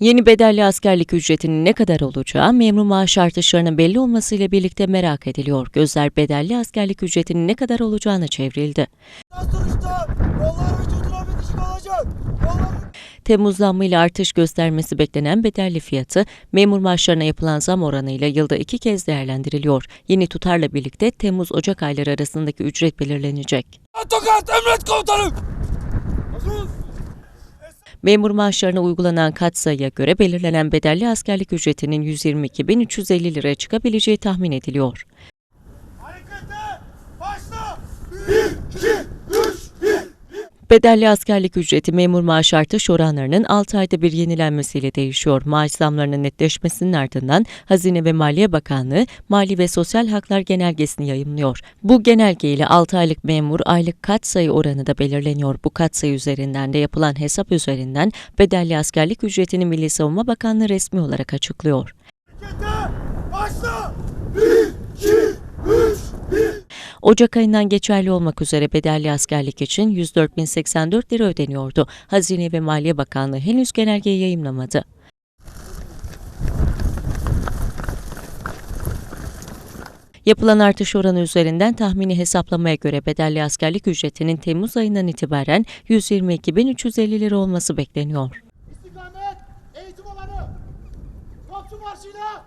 Yeni bedelli askerlik ücretinin ne kadar olacağı memur maaş artışlarının belli olmasıyla birlikte merak ediliyor. Gözler bedelli askerlik ücretinin ne kadar olacağına çevrildi. Temmuz zammıyla artış göstermesi beklenen bedelli fiyatı memur maaşlarına yapılan zam oranıyla yılda iki kez değerlendiriliyor. Yeni tutarla birlikte Temmuz-Ocak ayları arasındaki ücret belirlenecek. Tokat emret komutanım. Memur maaşlarına uygulanan katsayıya göre belirlenen bedelli askerlik ücretinin 122.350 liraya çıkabileceği tahmin ediliyor. Harekete başla. Bir, iki, üç, bir. Bedelli askerlik ücreti memur maaş artış oranlarının 6 ayda bir yenilenmesiyle değişiyor. Maaş zamlarının netleşmesinin ardından Hazine ve Maliye Bakanlığı Mali ve Sosyal Haklar Genelgesini yayımlıyor. Bu genelge ile 6 aylık memur aylık katsayı oranı da belirleniyor. Bu katsayı üzerinden de yapılan hesap üzerinden bedelli askerlik ücretini Milli Savunma Bakanlığı resmi olarak açıklıyor. Harekete başla. Bir. Ocak ayından geçerli olmak üzere bedelli askerlik için 104.084 lira ödeniyordu. Hazine ve Maliye Bakanlığı henüz genelgeyi yayımlamadı. Yapılan artış oranı üzerinden tahmini hesaplamaya göre bedelli askerlik ücretinin Temmuz ayından itibaren 122.350 lira olması bekleniyor. İstikamet, eğitim alanı, topçu marşıyla